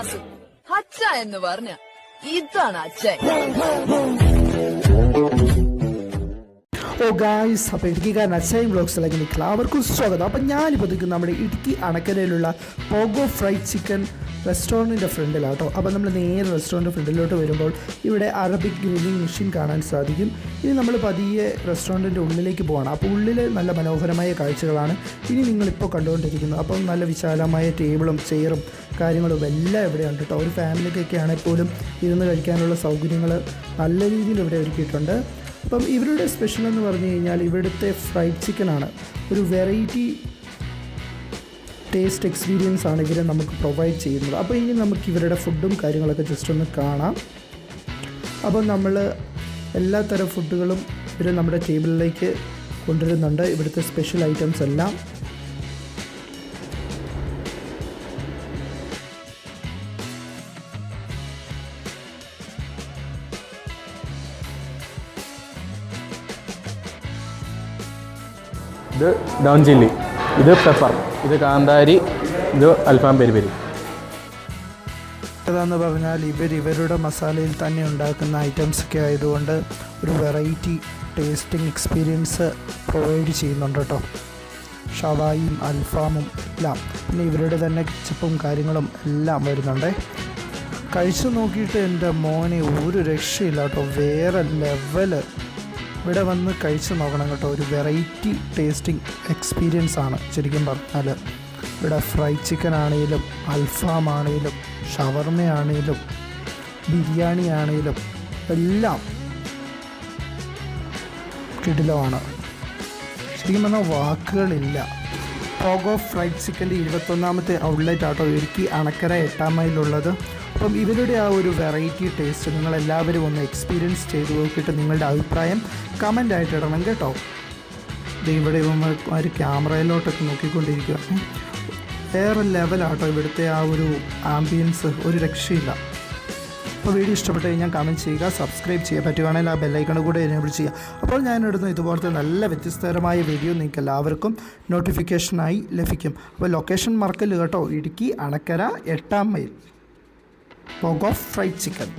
വാസു അച്ഛ എന്ന് പറഞ്ഞ. ഇതാണ് അച്ഛൻ. ഓ ഗായ്സ് അപ്പോൾ ഇടുക്കിക്കാരൻ അച്ഛൻ ബ്ലോഗ്സിലേക്ക് എല്ലാവർക്കും സ്വാഗതം. അപ്പോൾ ഞാനിപ്പോൾ നിൽക്കുന്നത് നമ്മുടെ ഇടുക്കി അണക്കരയിലുള്ള പോഗോ ഫ്രൈഡ് ചിക്കൻ റെസ്റ്റോറന്റിന്റെ ഫ്രണ്ടിലാട്ടോ അപ്പോൾ നമ്മൾ നേരെ റെസ്റ്റോറന്റ് ഫ്രണ്ടിലോട്ട് വരുമ്പോൾ ഇവിടെ അറബിക് ഗ്രില്ലിംഗ് മെഷീൻ കാണാൻ സാധിക്കും. ഇനി നമ്മൾ പതിയെ റെസ്റ്റോറന്റിന്റെ ഉള്ളിലേക്ക് പോകണം അപ്പോൾ ഉള്ളിൽ നല്ല മനോഹരമായ കാഴ്ചകളാണ് ഇനി നിങ്ങളിപ്പോൾ കണ്ടുകൊണ്ടിരിക്കുന്നത്. അപ്പം നല്ല വിശാലമായ ടേബിളും ചെയറും കാര്യങ്ങളും എല്ലാം ഇവിടെയുണ്ട് കേട്ടോ. ഒരു ഫാമിലിക്കൊക്കെ ആണെങ്കിൽ പോലും ഇരുന്ന് കഴിക്കാനുള്ള സൗകര്യങ്ങൾ നല്ല രീതിയിൽ ഇവിടെ ഒരുക്കിയിട്ടുണ്ട്. അപ്പം ഇവരുടെ സ്പെഷ്യൽ എന്ന് പറഞ്ഞു കഴിഞ്ഞാൽ ഇവിടുത്തെ ഫ്രൈഡ് ചിക്കനാണ് ഒരു വെറൈറ്റി ടേസ്റ്റ് എക്സ്പീരിയൻസ് ആണ് ഇവരെ നമുക്ക് പ്രൊവൈഡ് ചെയ്യുന്നത്. അപ്പോൾ ഇനി നമുക്ക് ഇവരുടെ ഫുഡും കാര്യങ്ങളൊക്കെ ജസ്റ്റ് ഒന്ന് കാണാം. അപ്പോൾ നമ്മൾ എല്ലാ തരം ഫുഡുകളും ഇവർ നമ്മുടെ ടേബിളിലേക്ക് കൊണ്ടുവരുന്നുണ്ട്. ഇവിടുത്തെ സ്പെഷ്യൽ ഐറ്റംസ് എല്ലാം. ഇത് ഡൗൺ ചില്ലി ഇത് പെപ്പർ ഇത് കാന്താരി ഇത് അൽഫാം പെരിപ്പരി പെരി പറഞ്ഞാൽ ഇവർ ഇവരുടെ മസാലയിൽ തന്നെ ഉണ്ടാക്കുന്ന ഐറ്റംസ് ഒക്കെ ആയതുകൊണ്ട് ഒരു വെറൈറ്റി ടേസ്റ്റിംഗ് എക്സ്പീരിയൻസ് പ്രൊവൈഡ് ചെയ്യുന്നുണ്ട് കേട്ടോ ഷവായും അൽഫാമും എല്ലാം പിന്നെ ഇവരുടെ തന്നെ കിച്ചപ്പും കാര്യങ്ങളും എല്ലാം വരുന്നുണ്ട്. കഴിച്ചു നോക്കിയിട്ട് എന്റെ മോനെ ഒരു രക്ഷയില്ല കേട്ടോ വേറെ ലെവൽ ഇവിടെ വന്ന് കഴിച്ച് നോക്കണം കേട്ടോ. ഒരു വെറൈറ്റി ടേസ്റ്റിംഗ് എക്സ്പീരിയൻസ് ആണ് ശരിക്കും പറഞ്ഞാൽ ഇവിടെ ഫ്രൈ ചിക്കൻ ആണെങ്കിലും അൽഫാം ആണെങ്കിലും ഷവർമ ആണെങ്കിലും ബിരിയാണി ആണെങ്കിലും എല്ലാം കിടിലമാണ് ശരിക്കും പറഞ്ഞാൽ വാക്കുകളില്ല. പോഗോ ഫ്രൈഡ് ചിക്കന്റെ ഇരുപത്തൊന്നാമത്തെ ഔട്ട്ലെറ്റ് ആട്ടോ ഇടുക്കി അണക്കര എട്ടാം മൈലുള്ളത്. അപ്പം ഇവരുടെ ആ ഒരു വെറൈറ്റി ടേസ്റ്റ് നിങ്ങൾ എല്ലാവരും ഒന്ന് എക്സ്പീരിയൻസ് ചെയ്ത് നോക്കിയിട്ട് നിങ്ങളുടെ അഭിപ്രായം കമന്റ് ആയിട്ട് ഇടണം കേട്ടോ. ഇവിടെ ഇവന്മാർ ക്യാമറയിലോട്ടൊക്കെ നോക്കിക്കൊണ്ടിരിക്കുകയാണ് വേറെ ലെവലാട്ടോ ഇവിടുത്തെ ആ ഒരു ആംബിയൻസ് ഒരു രക്ഷയില്ല. അപ്പോൾ വീഡിയോ ഇഷ്ടപ്പെട്ട് കഴിഞ്ഞാൽ കമന്റ് ചെയ്യുക സബ്സ്ക്രൈബ് ചെയ്യുക പറ്റുകയാണെങ്കിൽ ആ ബെല്ലൈക്കൺ കൂടെ എനേബിൾ ചെയ്യുക. അപ്പോൾ ഞാൻ ഇടുന്ന ഇതുപോലത്തെ നല്ല വ്യത്യസ്തകരമായ വീഡിയോ നിങ്ങൾക്ക് എല്ലാവർക്കും നോട്ടിഫിക്കേഷനായി ലഭിക്കും. അപ്പോൾ ലൊക്കേഷൻ മറക്കൽ കേട്ടോ ഇടുക്കി അണക്കര എട്ടാം മൈൽ പോഗോ ഫ്രൈഡ് ചിക്കൻ